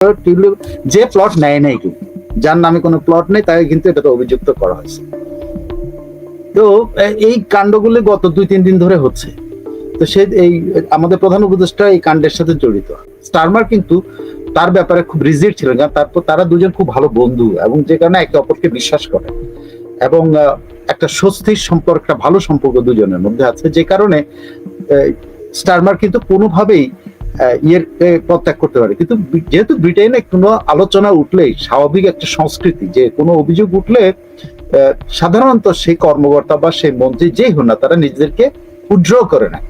Tulip যে plot নেয় নাই কিন্তু, যার নামে কোনো প্লট নেই, তাকে কিন্তু এটাতে অভিযুক্ত করা হয়েছে। তো, এই কাণ্ডগুলি গত দুই, তিন দিন ধরে হচ্ছে। তো সে এই, আমাদের প্রধান উপদেষ্টা এই কাণ্ডের সাথে জড়িত। স্টারমার কিন্তু তার ব্যাপারে খুব রিজিট ছিলেন, কারণ তারপর তারা দুজন খুব ভালো বন্ধু এবং যে কারণে একে অপরকে বিশ্বাস করে। এবং একটা স্বস্তির সম্পর্ক, একটা ভালো সম্পর্ক দুজনের মধ্যে আছে। যে কারণে স্টারমার কিন্তু কোনোভাবেই ইয়ের করতে পারে। কিন্তু যেহেতু ব্রিটেনে কোনো আলোচনা উঠলেই স্বাভাবিক একটা সংস্কৃতি যে কোনো অভিযোগ উঠলে সাধারণত সেই কর্মকর্তা বা সেই মন্ত্রী যেই হন না তারা নিজেদেরকে উড্র করে নেয়।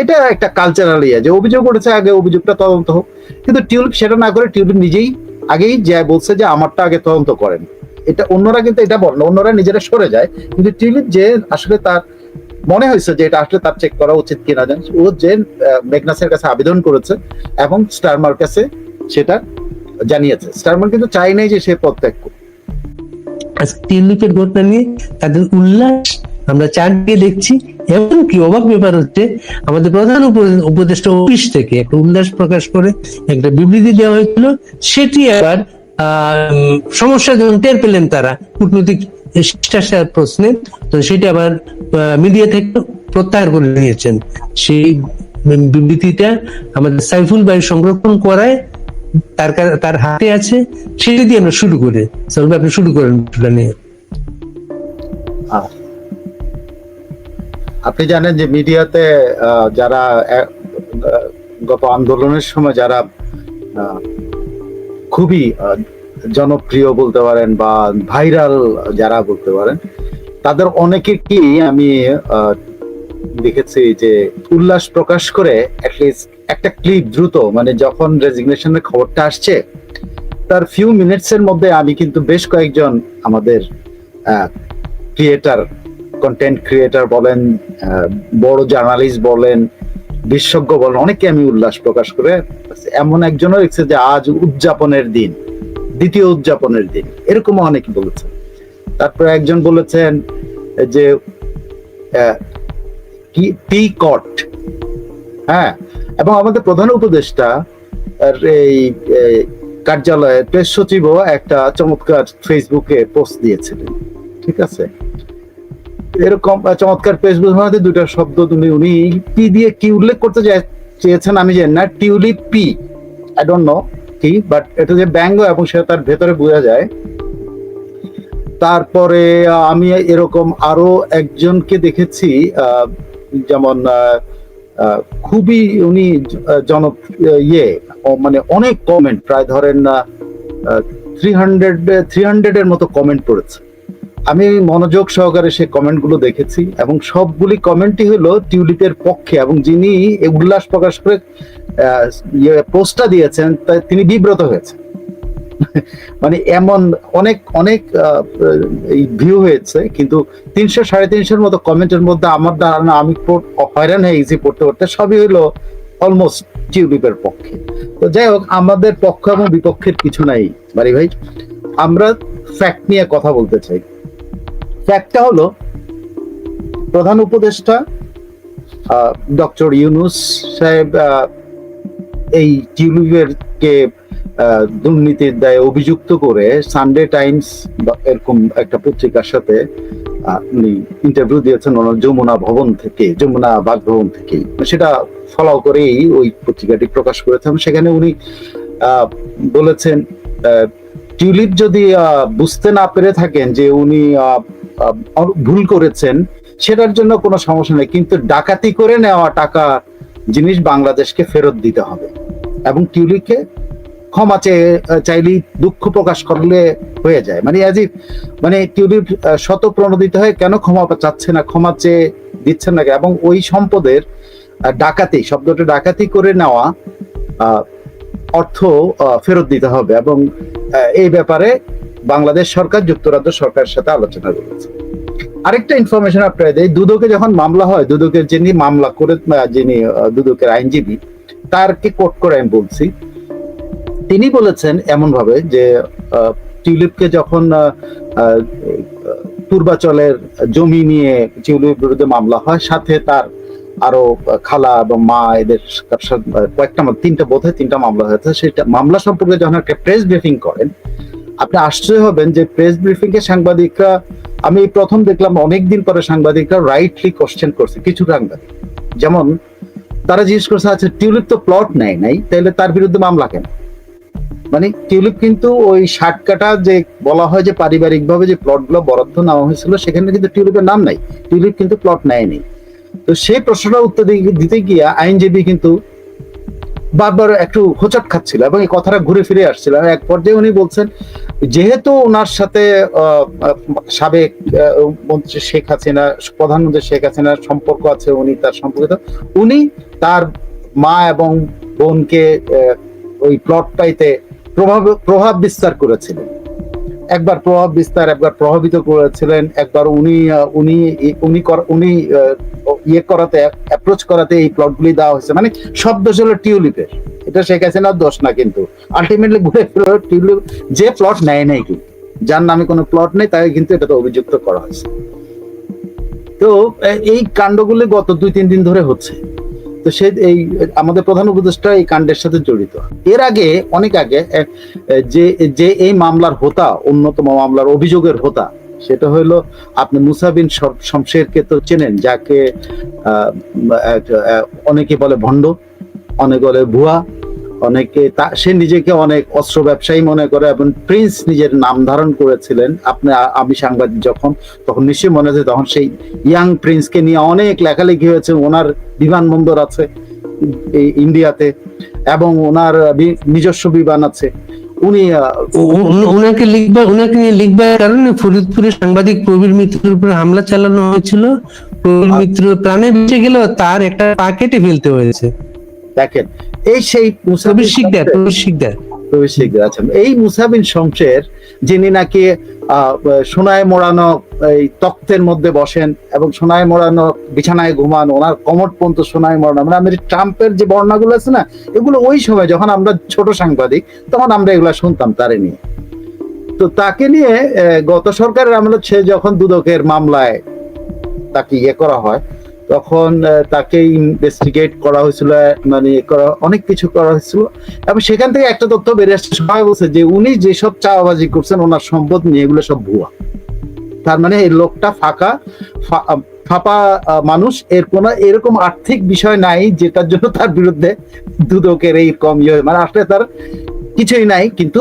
এটা একটা কালচারাল ইয়ে যে অভিযোগ উঠেছে আগে অভিযোগটা তদন্ত হোক। কিন্তু টিউলিপ সেটা না করে টিউলিপ নিজেই আগেই যা বলছে যে আমারটা আগে তদন্ত করেন। এটা অন্যরা কিন্তু এটা বলে না, অন্যরা নিজেরা সরে যায়। কিন্তু টিউলিপ যে আসলে তার মনে হয়েছে যে এটা আসলে তার চেক করা উচিত কিনা জানেন ও যে মেঘনাসের কাছে আবেদন করেছে এবং স্টারমার কাছে সেটা জানিয়েছে। স্টারমার কিন্তু চাই নাই যে সে পদত্যাগ করুক। টিউলিপের ঘটনা নিয়ে তাদের উল্লাস আমরা চারদিকে দেখছি। এমনকি অবাক ব্যাপার হচ্ছে, আমাদের প্রধান উপ- উপদেষ্টা অফিস থেকে একটা উল্লাস প্রকাশ করে একটা বিবৃতি দেওয়া হয়েছিল। সেটি আবার সমস্যা যখন টের পেলেন তারা। কূটনৈতিক শিষ্টাচার প্রশ্নে, তো সেটা আবার মিডিয়া থেকে প্রত্যাহার করে নিয়েছেন। সেই বিবৃতিটা আমাদের সাইফুল ভাই সংরক্ষণ করায় তার তার হাতে আছে, সেটা দিয়ে আমরা শুরু করি। সাইফুল আপনি শুরু করেন সেটা নিয়ে। আপনি জানেন যে মিডিয়াতে যারা গত আন্দোলনের সময় যারা খুবই জনপ্রিয় বলতে পারেন বা ভাইরাল যারা বলতে পারেন তাদের অনেকেরই আমি আহ, দেখেছি যে উল্লাস প্রকাশ করে অ্যাটলিস্ট একটা ক্লিপ দ্রুত মানে যখন রেজিগনেশনের খবরটা আসছে তার ফিউ মিনিটস এর মধ্যে আমি কিন্তু বেশ কয়েকজন আমাদের ক্রিয়েটার কন্টেন্ট ক্রিয়েটার বলেন বড় জার্নালিস্ট বলেন বিশেষজ্ঞ বলেন অনেকে আমি উল্লাস প্রকাশ করে এমন একজনও লিখছে যে আজ উদযাপনের দিন। দ্বিতীয় উদযাপনের দিন। এরকম অনেকে বলেছে। তারপরে একজন বলেছেন যে কট হ্যাঁ এবং আমাদের প্রধান উপদেষ্টা এই এই কার্যালয়ে প্রেস সচিবও একটা চমৎকার ফেসবুকে পোস্ট দিয়েছিলেন। ঠিক আছে? এরকম চমৎকার ফেসবুক মধ্যে দুটো শব্দ তুমি, উনি পি দিয়ে, কি উল্লেখ করতে চেয়েছেন আমি জানি না। Tulip P. I don't know কি বাট এটা যে ব্যঙ্গ এবং সে তার ভেতরে বোঝা যায়। তারপরে আমি এরকম আরও একজনকে দেখেছি যেমন খুবই উনি জন ইয়ে মানে অনেক কমেন্ট প্রায় ধরেন থ্রি হান্ড্রেড থ্রি হান্ড্রেড এর মতো কমেন্ট পড়েছে আমি মনোযোগ সহকারে সেই কমেন্টগুলো দেখেছি এবং সবগুলি কমেন্টই হলো টিউলিপের পক্ষে এবং যিনি উল্লাস প্রকাশ করে ইয়ে পোস্টটা দিয়েছেন তিনি বিব্রত হয়েছে মানে এমন অনেক অনেক ভিউ হয়েছে, কিন্তু তিনশো, সাড়ে তিনশোর মতো কমেন্টের মধ্যে আমার ধারণা, আমি হয়রান হয়ে গেছি পড়তে পড়তে, সবই হলো অলমোস্ট টিউলিপের পক্ষে। তো যাই হোক, আমাদের পক্ষ এবং বিপক্ষের কিছু নাই, বাড়ি ভাই। আমরা ফ্যাক্ট নিয়ে কথা বলতে চাই। ফ্যাক্টটা হলো প্রধান উপদেষ্টা ডক্টর ইউনুস সাহেব এই টিউলিপের কে আহ, দুর্নীতির দায়ে অভিযুক্ত করে সানডে টাইমস এরকম একটা পত্রিকার সাথে উনি ইন্টারভিউ দিয়েছেন ওনার যমুনা ভবন থেকে যমুনা বাগভবন থেকে। সেটা ফলো করেই ওই পত্রিকাটি প্রকাশ করেছেন সেখানে উনি বলেছেন টিউলিপ যদি বুঝতে না পেরে থাকেন যে উনি ভুল করেছেন, সেটার জন্য কোনো সমস্যা নেই কিন্তু ডাকাতি করে নেওয়া টাকা জিনিস বাংলাদেশকে ফেরত দিতে হবে এবং টিউলিকে ক্ষমা চেয়ে চাইলেই দুঃখ প্রকাশ করলে হয়ে যায় মানে অ্যাজ মানে টিউলিপ শত প্রণোদিত হয়ে কেন ক্ষমা চাচ্ছে না, ক্ষমা চেয়ে দিচ্ছেন না? এবং ওই সম্পদের ডাকাতি, শব্দটা ডাকাতি করে নেওয়া অর্থ ফেরত দিতে হবে এবং এই ব্যাপারে বাংলাদেশ সরকার, যুক্তরাজ্য সরকারের সাথে আলোচনা করেছে। আরেকটা ইনফরমেশন আপনার দেয় দুদকে যখন মামলা হয়, দুদকের যিনি মামলা করে যিনি দুদকের আইনজীবী, তারকে কোট করে আমি বলছি। তিনি বলেছেন এমন ভাবে যে টিউলিপকে যখন পূর্বাচলের জমি নিয়ে টিউলিপ বিরুদ্ধে মামলা হয়, সাথে তার আরও খালা এবং মা, এদের কয়েকটা, তিনটা বোধ তিনটা মামলা হয়েছে। সেটা, মামলা সম্পর্কে যখন একটা প্রেস ব্রিফিং করেন আপনি আশ্চর্য হবেন যে প্রেস ব্রিফিং এ সাংবাদিকরা, আমি প্রথম দেখলাম অনেকদিন পরে সাংবাদিকরা রাইটলি কোশ্চেন করছে, কিছু সাংবাদিক যেমন, তারা জিজ্ঞেস করছে আচ্ছা টিউলিপ তো প্লট নেয় নাই তাহলে তার বিরুদ্ধে মামলা কেন? মানে টিউলিপ কিন্তু ওই ষাট কাটা যে বলা হয় যে পারিবারিক ভাবে যে প্লটগুলো বরাদ্দ নেওয়া হয়েছিল, সেখানে কিন্তু টিউলিপের নাম নাই। টিউলিপ কিন্তু প্লট নেয়নি। তো সেই প্রশ্নটা উত্তর দিতে গিয়ে আইনজীবী কিন্তু বারবার একটু হোচাট খাচ্ছিল এবং এই কথাটা ঘুরে ফিরে আসছিল। এক পর্যায়ে উনি বলছেন, যেহেতু ওনার সাথে সাবেক মন্ত্রী শেখ হাসিনা, প্রধানমন্ত্রী শেখ হাসিনার সম্পর্ক আছে, উনি তার সম্পর্কিত, উনি তার মা এবং বোনকে ওই প্লট পাইতে প্রভাব প্রভাব বিস্তার করেছিলেন। একবার প্রভাব বিস্তার, একবার প্রভাবিত করেছিলেন, একবার উনি উনি উনি উনি ইয়ে করাতে অ্যাপ্রোচ করাতে এই প্লটগুলি দেওয়া হয়েছে। মানে সব দোষ হলো টিউলিপের। এটা শেখ হাসিনার দোষ না কিন্তু। আলটিমেটলি ঘুরে ফিরে টিউলিপ, যে প্লট নেয় নাই কিন্তু। যার নামে কোনো প্লট নেই, তাকে কিন্তু এটাতে অভিযুক্ত করা হয়েছে। তো, এই কাণ্ডগুলি গত দুই তিন দিন ধরে হচ্ছে। তো সে এই, আমাদের প্রধান উপদেষ্টা এই কাণ্ডের সাথে জড়িত। এর আগে, অনেক আগে যে যে এই মামলার হোতা, অন্যতম মামলার অভিযোগের হোতা, সেটা হলো আপনি মুসাবিন শম- শমশেরকে তো চেনেন, যাকে অনেকে বলে ভণ্ড, অনেকে বলে ভুয়া অনেকে তা- সে নিজেকে অনেক অস্ত্র ব্যবসায়ী মনে করে এবং প্রিন্স নিজের নাম ধারণ করেছিলেন। আপনি আমি সাংবাদিক যখন তখন নিশ্চয়ই মনে আছে তখন সেই ইয়াং প্রিন্সকে নিয়ে অনেক লেখালেখি হয়েছে। ওনার বিমানবন্দর আছে এই ইন্ডিয়াতে এবং ওনার নিজস্ব বিমান আছে। উনি উনাকে লিখবা উনাকে লিখবার কারণে ফরিদপুরে সাংবাদিক প্রবীর মিত্রের উপর হামলা চালানো হয়েছিল। প্রবীর মিত্র প্রাণে বেঁচে গেলেও তার একটা পা কেটে ফেলতে হয়েছে। দেখেন এই সেই শিকদার শিকদার। আছেন এই মুসাবিন শমশের যিনি নাকি সোনায় মোড়ানো এই তক্তের মধ্যে বসেন এবং সোনায় মোড়ানো বিছানায় ঘুমান ওনার পর্যন্ত সোনায় মোড়ানো মানে আমাদের ট্রাম্পের যে বর্ণাগুলো আছে না এগুলো ওই সময় যখন আমরা ছোট সাংবাদিক তখন আমরা এগুলা শুনতাম তারে নিয়ে। তো তাকে নিয়ে গত সরকারের আমলে সে যখন দুদকের মামলায় তাকে ইয়ে করা হয় তখন তাকে ইনভেস্টিগেট করা হয়েছিল মানে করা, অনেক কিছু করা হয়েছিল। এবং সেখান থেকে একটা তথ্য বেরিয়ে আসছে, সবাই বলছে যে উনি যেসব চাওয়াবাজি করছেন, ওনার সম্পদ নিয়ে এগুলো সব ভুয়া। তার মানে এই লোকটা ফাঁকা ফাঁপা মানুষ, এর কোন এরকম আর্থিক বিষয় নাই, যেটার জন্য তার বিরুদ্ধে দুদকের এই কম ইয়ে মানে আসলে তার কিছুই নাই, কিন্তু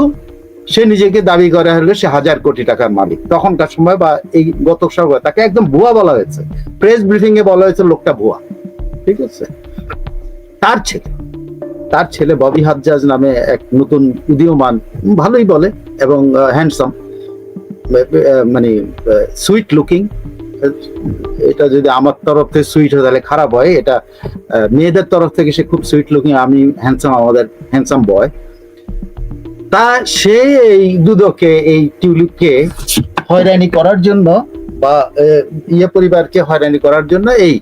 সে নিজেকে দাবি করে হলো সে হাজার কোটি টাকার মালিক। তখনকার সময় বা এই গত সময় তাকে একদম ভুয়া বলা হয়েছে। প্রেস ব্রিফিং এ বলা হয়েছে লোকটা ভুয়া। ঠিক আছে? তার ছেলে তার ছেলে ববি হাজ্জাজ নামে এক নতুন উদীয়মান, ভালোই বলে এবং হ্যান্ডসাম মানে সুইট লুকিং এটা যদি আমার তরফ থেকে সুইট হয় তাহলে খারাপ হয়। এটা মেয়েদের তরফ থেকে সে খুব সুইট লুকিং আমি হ্যান্ডসাম আমাদের হ্যান্ডসাম বয় তা সে এই দুদকে, এই টিউলিপকে হয়রানি করার জন্য বা ইয়ে পরিবারকে হয়রানি করার জন্য এই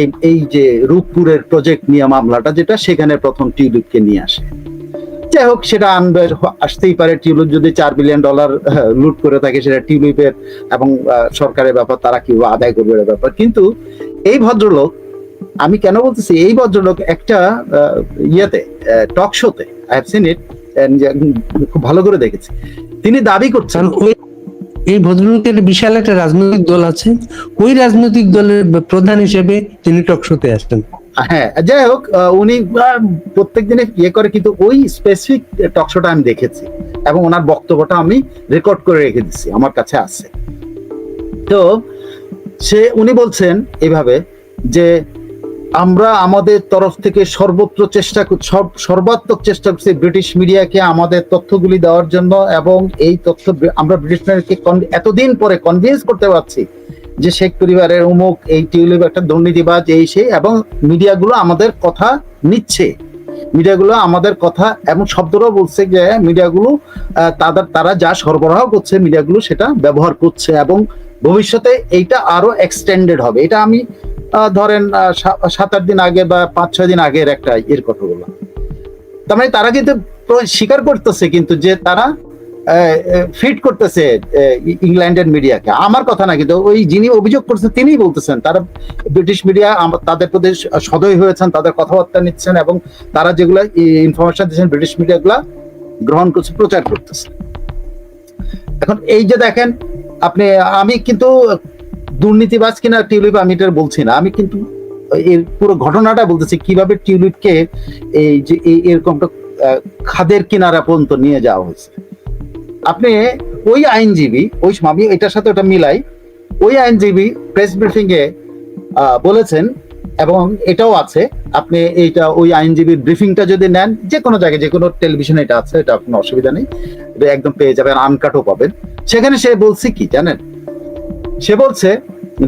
এই এই যে রূপপুরের প্রজেক্ট নিয়ে মামলাটা, যেটা সেখানে প্রথম টিউলিপকে নিয়ে আসে। যাই হোক, সেটা আনবে আসতেই পারে। টিউলিপ যদি চার বিলিয়ন ডলার লুট করে থাকে, সেটা টিউলিপের এবং সরকারের ব্যাপার, তারা কি আদায় করবে ব্যাপার। কিন্তু এই ভদ্রলোক, আমি কেন বলতেছি, এই ভদ্রলোক একটা ইয়েতে টক শোতে আই হ্যাভ সিন ইট খুব ভালো করে দেখেছি। তিনি দাবি করছেন এই ভদ্রলোকের বিশাল একটা রাজনৈতিক দল আছে। ওই রাজনৈতিক দলের প্রধান হিসেবে তিনি টকশোতে আসতেন। হ্যাঁ যাই হোক উনি প্রত্যেক দিনে ইয়ে করে কিন্তু ওই স্পেসিফিক টকশোটা আমি দেখেছি এবং ওনার বক্তব্যটা আমি রেকর্ড করে রেখে দিচ্ছি আমার কাছে আছে। তো সে উনি বলছেন এভাবে যে আমরা আমাদের তরফ থেকে সর্বত্র চেষ্টা সর্বাত্মক চেষ্টা করছি ব্রিটিশ মিডিয়াকে আমাদের তথ্যগুলি দেওয়ার জন্য এবং এই তথ্য আমরা ব্রিটিশ মিডিয়াকে এতদিন পরে কনভিন্স করতে পারছি যে শেখ পরিবারের উমুক এই টিউলিপ একটা দুর্নীতিবাজ এই সেই এবং মিডিয়াগুলো আমাদের কথা নিচ্ছে। মিডিয়াগুলো আমাদের কথা এবং শব্দটাও বলছে যে মিডিয়াগুলো তাদের তারা যা সরবরাহ করছে, মিডিয়াগুলো সেটা ব্যবহার করছে এবং ভবিষ্যতে এইটা আরও এক্সটেন্ডেড হবে। এটা আমি ধরেন সাত আট দিন আগে বা পাঁচ ছয় দিন আগের একটা এর কথা বললাম। তার মানে তারা কিন্তু স্বীকার করতেছে কিন্তু যে তারা ফিট করতেছে ইংল্যান্ডের মিডিয়াকে। আমার কথা না, কিন্তু ওই যিনি অভিযোগ করছেন তিনিই বলতেছেন। তারা ব্রিটিশ মিডিয়া তাদের প্রতি সদয় হয়েছেন, তাদের কথাবার্তা নিচ্ছেন এবং তারা যেগুলো ইনফরমেশন দিচ্ছেন ব্রিটিশ মিডিয়াগুলা গ্রহণ করছে, প্রচার করতেছে। এখন এই যে দেখেন আপনি, আমি কিন্তু দুর্নীতিবাজ কিনা টিউলিপ আমি এটা বলছি না। আমি কিন্তু এর পুরো ঘটনাটা বলতেছি, কীভাবে টিউলিপকে এই যে এরকমটা খাদের কিনারা পর্যন্ত নিয়ে যাওয়া হয়েছে। আপনি ওই আইনজীবী, ওই আমি এটার সাথে ওটা মিলাই, ওই আইনজীবী প্রেস ব্রিফিং এ বলেছেন এবং এটাও আছে, আপনি এইটা, ওই আইনজীবীর ব্রিফিংটা যদি নেন যে কোনো জায়গায় যে কোনো টেলিভিশনে এটা আছে, এটা কোনো অসুবিধা নেই একদম পেয়ে যাবেন, আনকাটও পাবেন। সেখানে সে বলছে কি জানেন? সে বলছে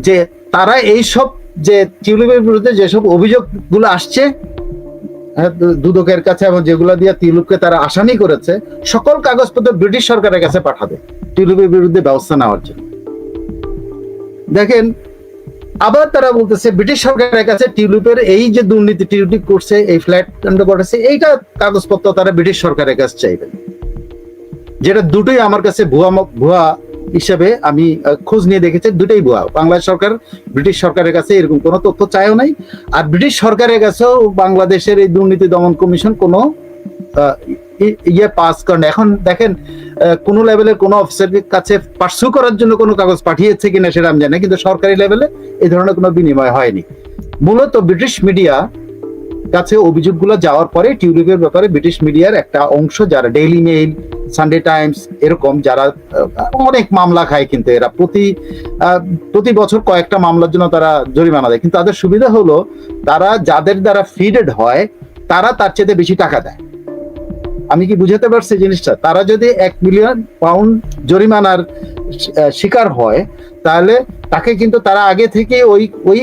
যে তারা এই সব যে টিউলিপের বিরুদ্ধে যেসব অভিযোগগুলো আসছে হ্যাঁ, দুদকের কাছে এবং যেগুলো দিয়ে টিউলিপকে তারা আসামি করেছে সকল কাগজপত্র ব্রিটিশ সরকারের কাছে পাঠাবে টিউলিপের বিরুদ্ধে ব্যবস্থা নেওয়ার জন্য। দেখেন আবার তারা বলতেছে ব্রিটিশ সরকারের কাছে টিউলিপের এই যে দুর্নীতি টিউলিপ করছে এই ফ্ল্যাট করেছে এইটা কাগজপত্র তারা ব্রিটিশ সরকারের কাছে চাইবেন যেটা দুটোই আমার কাছে ভুয়া ভুয়া হিসাবে আমি খোঁজ নিয়ে দেখেছি, দুটোই ভুয়া। বাংলাদেশ সরকার, ব্রিটিশ সরকারের কাছে এরকম কোনো তথ্য চায়ও নাই। আর ব্রিটিশ সরকারের কাছেও বাংলাদেশের এই দুর্নীতি দমন কমিশন কোনো ইয়ে পাস করেন এখন দেখেন কোন লেভেলের কোনো অফিসারের কাছে পার্সু করার জন্য কোনো কাগজ পাঠিয়েছে কিনা সেটা আমি জানি কিন্তু সরকারি লেভেলে এই ধরনের কোনো বিনিময় হয়নি। মূলত ব্রিটিশ মিডিয়া কাছে অভিযোগগুলো যাওয়ার পরে টিউলিপের ব্যাপারে ব্রিটিশ মিডিয়ার একটা অংশ যারা ডেইলি মেইল সানডে টাইমস এরকম যারা অনেক মামলা খায় কিন্তু এরা। প্রতি প্রতি বছর কয়েকটা মামলার জন্য তারা জরিমানা দেয়। কিন্তু তাদের সুবিধা হলো তারা যাদের দ্বারা ফিডেড হয়, তারা তার চেয়ে বেশি টাকা দেয়। আমি কি বুঝাতে পারছি জিনিসটা? তারা যদি এক মিলিয়ন পাউন্ড জরিমানার শিকার হয়, তাহলে তাকে কিন্তু তারা আগে থেকে ওই ওই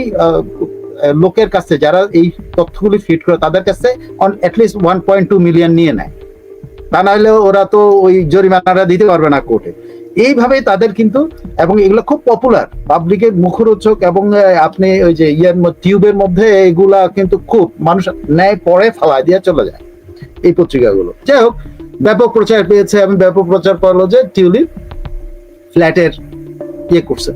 লোকের কাছে, যারা এই তথ্যগুলি ফিট করে, তাদের কাছে on at least one point two million নিয়ে নেয়। তা নাহলে ওরা তো ওই জরিমানাটা দিতে পারবে না কোর্টে। এইভাবে তাদের কিন্তু, এবং এগুলো খুব পপুলার পাবলিকের মুখরোচক, এবং আপনি ওই যে ইয়ার টিউবের মধ্যে এগুলা কিন্তু খুব মানুষ ন্যায় পরে ফালা দিয়ে চলে যায়, এই পত্রিকাগুলো। যাই হোক, ব্যাপক প্রচার পেয়েছে এবং ব্যাপক প্রচার করল যে টিউলিপ ফ্ল্যাটের ইয়ে করছে।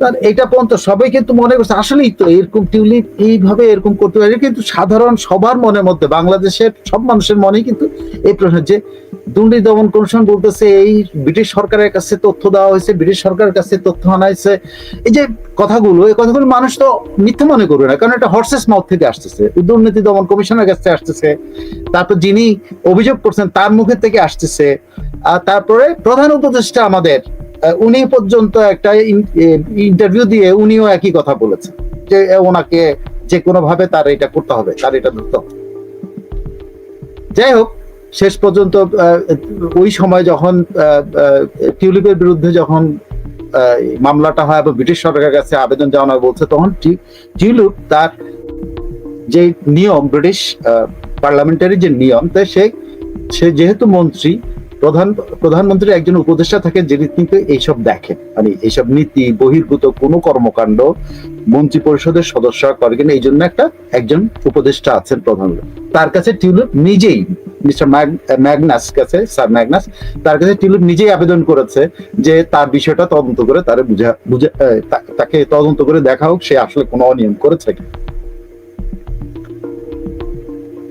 তার এটা পর্যন্ত সবাই কিন্তু মনে করছে, আসলেই তো এরকম টিউলিপ এইভাবে এরকম করতে পারে। কিন্তু সাধারণ সবার মনের মধ্যে, বাংলাদেশের সব মানুষের মনেই কিন্তু এই প্রশ্ন যে দুর্নীতি দমন কমিশন বলতেছে, এই ব্রিটিশ সরকারের কাছে তথ্য দেওয়া হয়েছে, ব্রিটিশ সরকারের কাছে তথ্য আনা হয়েছে এই যে কথাগুলো, এই কথাগুলো মানুষ তো মিথ্যে মনে করবে না, কারণ এটা হর্সেস মাউথ থেকে আসতেছে। দুর্নীতি দমন কমিশনের কাছে আসতেছে, তারপর যিনি অভিযোগ করছেন তার মুখের থেকে আসতেছে, আর তারপরে প্রধান উপদেষ্টা আমাদের উনি পর্যন্ত একটা ইন্টারভিউ দিয়ে উনিও একই কথা বলেছেন যে ওনাকে যে কোনো ভাবে তার এটা করতে হবে, তার এটা ধরতে হবে। যাই হোক, শেষ পর্যন্ত ওই সময় যখন টিউলিপের বিরুদ্ধে যখন মামলাটা হয় এবং ব্রিটিশ সরকারের কাছে আবেদন জানানো বলছে, তখন টিউলিপ তার যে নিয়ম, ব্রিটিশ পার্লামেন্টারি যে নিয়ম তাই সে সে যেহেতু মন্ত্রী প্রধান প্রধানমন্ত্রীর একজন উপদেষ্টা থাকে যিনি কিন্তু এইসব দেখেন। মানে এইসব নীতি বহির্ভূত কোনো কর্মকাণ্ড মন্ত্রী পরিষদের সদস্যরা করে কিনা এই জন্য একটা একজন উপদেষ্টা আছেন প্রধান। তার কাছে টিউলিপ নিজেই মিস্টার ম্যাগনাস কাছে, স্যার ম্যাগনাস, তার কাছে টিউলিপ নিজেই আবেদন করেছে যে তার বিষয়টা তদন্ত করে তার বুঝা, বুঝে তাকে তদন্ত করে দেখা হোক, সে আসলে কোনো অনিয়ম করেছে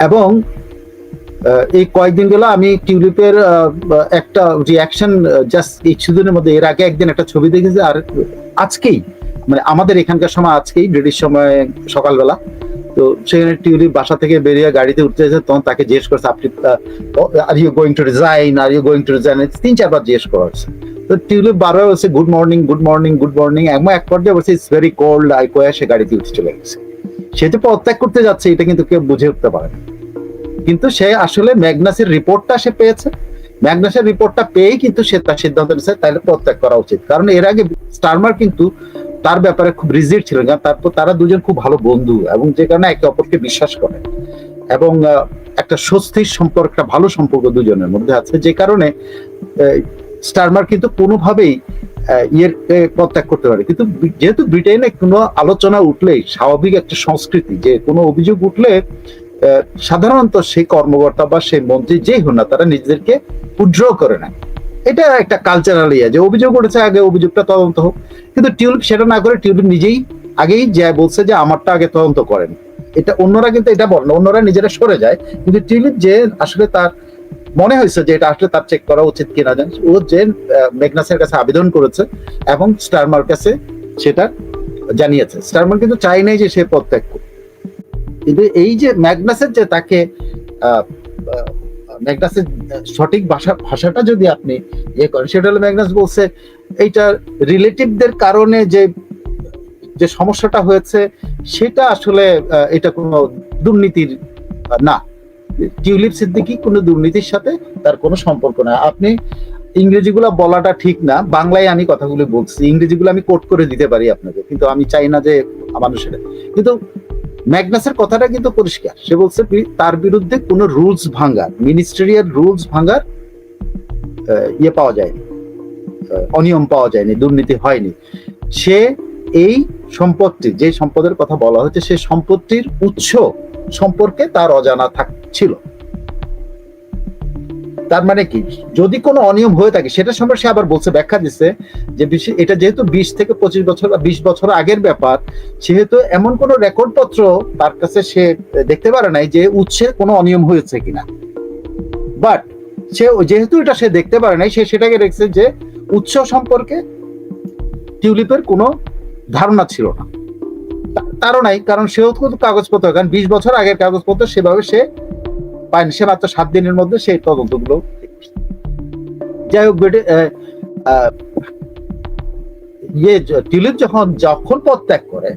এবং এই কয়েকদিন গেল আমি টিউলিপের একটা রিয়াকশন জাস্ট এই কিছুদিনের মধ্যে, এর আগে একদিন একটা ছবি দেখেছি, আর আজকেই মানে আমাদের এখানকার সময় আজকেই, ব্রিটিশ সময় সকালবেলা, তো সেখানে টিউলিপ বাসা থেকে বেরিয়ে গাড়িতে উঠতে এসে তখন তাকে জিজ্ঞেস করছে, আপনি are you going to resign are you going to resign তিন, চারবার জিজ্ঞেস করা হচ্ছে তো টিউলিপ বারবার বলছে good morning good morning good morning এমন এক পর্যায়ে বলছে ইটস ভেরি কোল্ড আই কয়ে সে গাড়িতে উঠে চলে গেছে। সে যে পদত্যাগ করতে যাচ্ছে, এটা কিন্তু কেউ বুঝে উঠতে পারে না। কিন্তু সে আসলে ম্যাগনাসের রিপোর্টটা সে পেয়েছে। ম্যাগনাসের রিপোর্টটা পেয়েই কিন্তু সে তার সিদ্ধান্ত নিয়েছে তাহলে পদত্যাগ করা উচিত। কারণ এর আগে স্টারমার কিন্তু তার ব্যাপারে খুব রিজিড ছিলেন কারণ তারপর তারা দুজন খুব ভালো বন্ধু এবং যে কারণে একে অপরকে বিশ্বাস করে। এবং একটা স্বস্তির সম্পর্ক একটা ভালো সম্পর্ক দুজনের মধ্যে আছে। যে কারণে স্টারমার কিন্তু কোনোভাবেই ইয়ের এ, পদত্যাগ করতে পারে কিন্তু যেহেতু ব্রিটেনে কোনো আলোচনা উঠলেই স্বাভাবিক একটা সংস্কৃতি যে কোনো অভিযোগ উঠলে সাধারণত সেই কর্মকর্তা বা সেই মন্ত্রী যেই হন না, তারা নিজেদেরকে উড্র করে নেয়। এটা একটা কালচারাল ইয়ে যে অভিযোগ উঠেছে, আগে অভিযোগটা তদন্ত হোক। কিন্তু টিউলিপ, সেটা না করে টিউলিপ নিজেই আগেই যে বলছে যে আমারটা আগে তদন্ত করেন। এটা অন্যরা কিন্তু এটা বলে না, অন্যরা নিজেরা সরে যায়। কিন্তু টিউলিপ যে আসলে তার মনে হয়েছে যে এটা আসলে তার চেক করা উচিত কিনা জানেন ও যে মেঘনাসের কাছে আবেদন করেছে এবং স্টারমার কাছে সেটা জানিয়েছে। স্টারমার কিন্তু চাই নাই যে সে পদত্যাগ করুক। কিন্তু এই যে ম্যাগনাসের যে তাকে ম্যাগনাসের সঠিক ভাষা, ভাষাটা যদি আপনি ইয়ে করেন, সেটা হলো ম্যাগনাস বলছে, এইটা রিলেটিভদের কারণে যে যে সমস্যাটা হয়েছে, সেটা আসলে এটা কোনো দুর্নীতির না। টিউলিপ সিদ্দিকি কোনো দুর্নীতির সাথে তার কোনো সম্পর্ক না। আপনি ইংরেজিগুলো বলাটা ঠিক না, বাংলায় আমি কথাগুলো বলছি, ইংরেজিগুলো আমি কোট করে দিতে পারি আপনাকে, কিন্তু আমি চাই না যে মানুষের। কিন্তু ম্যাগনাসের কথাটা কিন্তু পরিষ্কার। সে বলছে তার বিরুদ্ধে কোনো রুলস ভাঙ্গার মিনিস্ট্রিয়াল রুলস ভাঙ্গার ইয়ে পাওয়া যায়নি। অনিয়ম পাওয়া যায়নি, দুর্নীতি হয়নি। সে এই সম্পত্তি, যে সম্পদের কথা বলা হয়েছে, সে সম্পত্তির উৎস সম্পর্কে তার অজানা থাক, ছিল। তার মানে কি? যদি কোনো অনিয়ম হয়ে থাকে, সেটা সম্পর্কে সে আবার বলছে, ব্যাখ্যা দিচ্ছে যে এটা যেহেতু বিশ থেকে পঁচিশ বছর বা বিশ বছর আগের ব্যাপার, সেহেতু এমন কোনো রেকর্ড পত্র তার কাছে সে দেখতে পারে নাই যে উৎসে কোনো অনিয়ম হয়েছে কিনা। বাট সে যেহেতু এটা সে দেখতে পারে নাই, সে সেটাকে দেখছে যে উৎস সম্পর্কে টিউলিপের কোনো ধারণা ছিল না। তারও নাই, কারণ সেও তো কাগজপত্র, কারণ বিশ বছর আগের কাগজপত্র সেভাবে সে পায়নি সে মাত্র সাত দিনের মধ্যে সেই তদন্তগুলো যাই হোক ইয়ে টিউলিপ যখন যখন পদত্যাগ করে,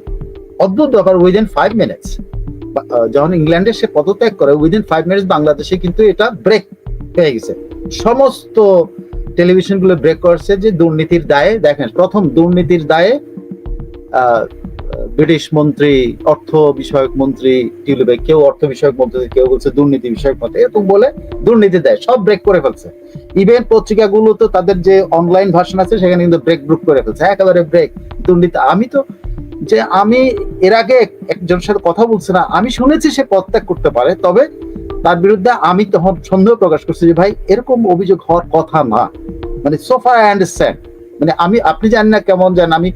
অদ্ভুত ব্যাপার উইদিন ফাইভ মিনিটস যখন ইংল্যান্ডে সে পদত্যাগ করে উইদিন ফাইভ মিনিটস বাংলাদেশে কিন্তু এটা ব্রেক হয়ে গেছে। সমস্ত টেলিভিশনগুলো ব্রেক করছে যে দুর্নীতির দায়ে, দেখেন, প্রথম দুর্নীতির দায়ে ব্রিটিশ মন্ত্রী, অর্থ বিষয়ক মন্ত্রী টিউলিপে কেউ অর্থ বিষয়ক মন্ত্রী, কেউ বলছে দুর্নীতি বিষয়ক মন্ত্রী, এরকম বলে দুর্নীতি দেয়, সব ব্রেক করে ফেলছে। ইভেন পত্রিকাগুলো তো তাদের যে অনলাইন ভার্সন আছে, সেখানে কিন্তু ব্রেক ব্রুক করে ফেলছে, একেবারে ব্রেক দুর্নীতি। আমি তো যে আমি এর আগে এক- একজনের সাথে কথা বলছি না, আমি শুনেছি সে পদত্যাগ করতে পারে, তবে তার বিরুদ্ধে আমি তখন সন্দেহ প্রকাশ করছি যে ভাই, এরকম অভিযোগ হওয়ার কথা না। মানে সোফা আই আন্ডারস্ট্যান্ড মানে আমি, আপনি জানেন না কেমন জান আমি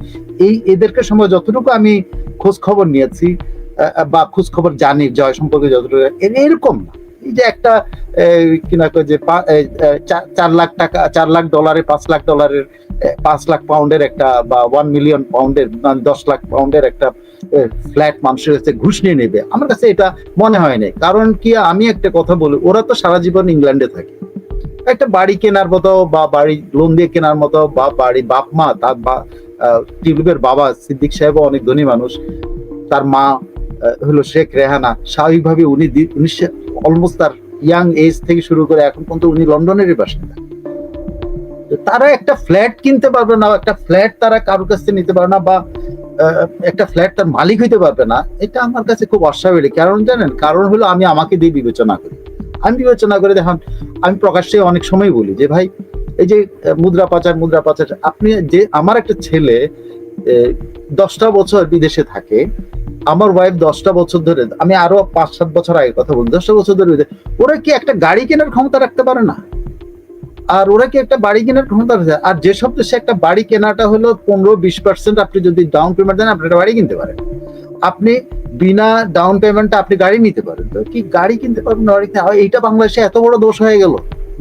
এই, এদেরকে সময় যতটুকু আমি খোঁজ খবর নিয়েছি বা খোঁজ খবর জানি, জয় সম্পর্কে যতটুকু এরকম না। এই যে একটা কি না যে চার লাখ টাকা, চার লাখ ডলারের পাঁচ লাখ ডলারের পাঁচ লাখ পাউন্ডের একটা, বা ওয়ান মিলিয়ন পাউন্ডের দশ লাখ পাউন্ডের একটা ফ্ল্যাট মানুষের কাছে ঘুষ নিয়ে নেবে। আমার কাছে এটা মনে হয় না কারণ কি, আমি একটা কথা বলি, ওরা তো সারা জীবন ইংল্যান্ডে থাকে। একটা বাড়ি কেনার মতো বা বাড়ি লোন দিয়ে কেনার মতো বা বাড়ি বাপ মা তার টিউলিপের বাবা সিদ্দিক সাহেব অনেক ধনী মানুষ। তার মা হলো শেখ রেহানা। স্বাভাবিকভাবে উনি উনিশশো অলমোস্ট তার ইয়াং এজ থেকে শুরু করে এখন পর্যন্ত উনি লন্ডনেরই বাসিন্দা। তারা একটা ফ্ল্যাট কিনতে পারবে না, একটা ফ্ল্যাট তারা কারোর কাছ থেকে নিতে পারবে না বা একটা ফ্ল্যাট তার মালিক হইতে পারবে না। এটা আমার কাছে খুব অস্বাভাবিক। কারণ জানেন, কারণ হলো আমি আমাকে দিয়ে বিবেচনা করি। আমি বিবেচনা করে দেখুন, আমি প্রকাশ্যে অনেক সময় বলি যে, ভাই, এই যে মুদ্রা পাচার মুদ্রা পাচার, আপনি যে, আমার একটা ছেলে দশটা বছর বিদেশে থাকে, আমার ওয়াইফ দশটা বছর ধরে, আমি আরও পাঁচ সাত বছর আগে কথা বলি দশটা বছর ধরে। ওরা কি একটা গাড়ি কেনার ক্ষমতা রাখতে পারে না আর ওরা কি একটা বাড়ি কেনার ক্ষমতা রাখে আর যেসব দেশে একটা বাড়ি কেনাটা হলো পনেরো বিশ পার্সেন্ট আপনি যদি ডাউন পেমেন্ট দেন, আপনি একটা বাড়ি কিনতে পারেন আপনি বিনা ডাউন পেমেন্টে আপনি গাড়ি নিতে পারেন। তো কি গাড়ি কিনতে পারবেন গাড়ি এইটা বাংলাদেশে এত বড় দোষ হয়ে গেল।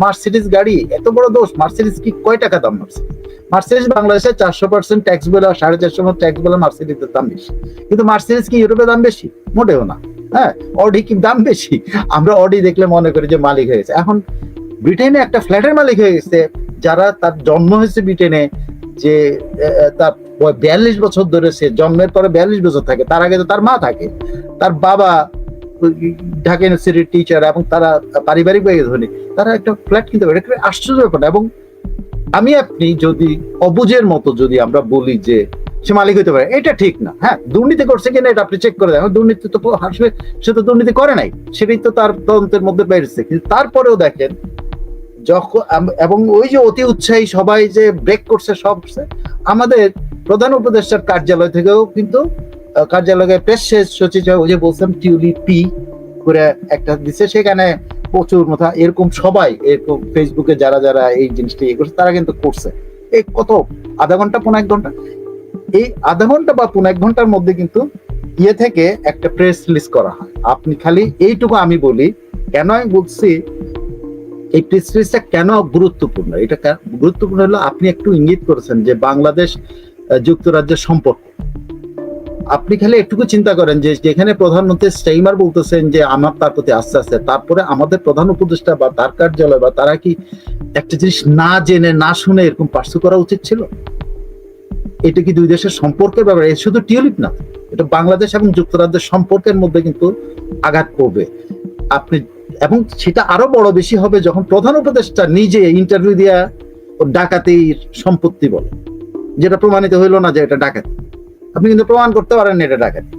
মার্সিডিস গাড়ি, এত বড় দোষ। মার্সিডিজ কি কয় টাকা দাম মার্সিডিস মার্সিডিজ বাংলাদেশে চারশো পার্সেন্ট ট্যাক্স বলে, সাড়ে চারশো ট্যাক্স বলে মার্সিডিজের দাম বেশি। কিন্তু মার্সিডিজ কি ইউরোপে দাম বেশি? মোটেও না। হ্যাঁ অডি কি দাম বেশি? আমরা অডি দেখলে মনে করি যে মালিক হয়ে গেছে। এখন ব্রিটেনে একটা ফ্ল্যাটের মালিক হয়ে গেছে, যারা তার জন্ম হয়েছে ব্রিটেনে যে তার বিয়াল্লিশ বছর ধরে সে জন্মের পরে বিয়াল্লিশ বছর থাকে, তার আগে তো তার মা থাকে। তার বাবা ঢাকা ইউনিভার্সিটির টিচার এবং তারা পারিবারিক ভাবে ধনী। তারা একটা ফ্ল্যাট কিনতে পারে, এটা আশ্চর্য ব্যাপার। এবং আমি আপনি যদি অবুজের মতো যদি আমরা বলি যে সে মালিক হতে পারে, এটা ঠিক না। হ্যাঁ দুর্নীতি করছে কিনা এটা আপনি চেক করে দেখেন। দুর্নীতি তো আসলে সে তো দুর্নীতি করে নাই, সেটাই তো তার তদন্তের মধ্যে বেরিয়েছে। কিন্তু তারপরেও দেখেন যখন এবং ওই যে অতি উৎসাহী সবাই যে ব্রেক করছে সব, আমাদের প্রধান উপদেষ্টার কার্যালয় থেকেও কিন্তু কার্যালয়ে প্রেস সচিব ওই যে বলছিলাম টিউলি পি করে একটা দিছে। সেখানে প্রচুর মাথা এরকম সবাই, এরকম ফেসবুকে যারা যারা এই জিনিসটা ইয়ে করছে, তারা কিন্তু করছে। এই কত? আধা ঘণ্টা পনেরো এক ঘণ্টা? এই আধা ঘণ্টা বা পনেরো এক ঘণ্টার মধ্যে কিন্তু ইয়ে থেকে একটা প্রেস রিলিজ করা হয়। আপনি খালি এইটুকু আমি বলি, কেন আমি বলছি, এই প্রেস রিলিজটা কেন গুরুত্বপূর্ণ? এটা গুরুত্বপূর্ণ হলো আপনি একটু ইঙ্গিত করেছেন যে বাংলাদেশ যুক্তরাজ্যের সম্পর্ক। আপনি খালি একটুকু চিন্তা করেন যে যেখানে প্রধানমন্ত্রী স্টেইমার বলতেছেন যে আমার তার প্রতি আস্তে আস্তে তারপরে আমাদের প্রধান উপদেষ্টা বা তার কার্যালয় বা তারা কি একটা জিনিস না জেনে, না শুনে এরকম পার্সু করা উচিত ছিল? এটা কি দুই দেশের সম্পর্কের ব্যাপারে? শুধু টিউলিপ না, এটা বাংলাদেশ এবং যুক্তরাজ্যের সম্পর্কের মধ্যে কিন্তু আঘাত করবে। আপনি, এবং সেটা আরও বড় বেশি হবে যখন প্রধান উপদেষ্টা নিজে ইন্টারভিউ দিয়া ও ডাকাতির সম্পত্তি বলে। যেটা প্রমাণিত হইল না যে এটা ডাকাতি। আপনি কিন্তু প্রমাণ করতে পারেন এটা ডাকাতি।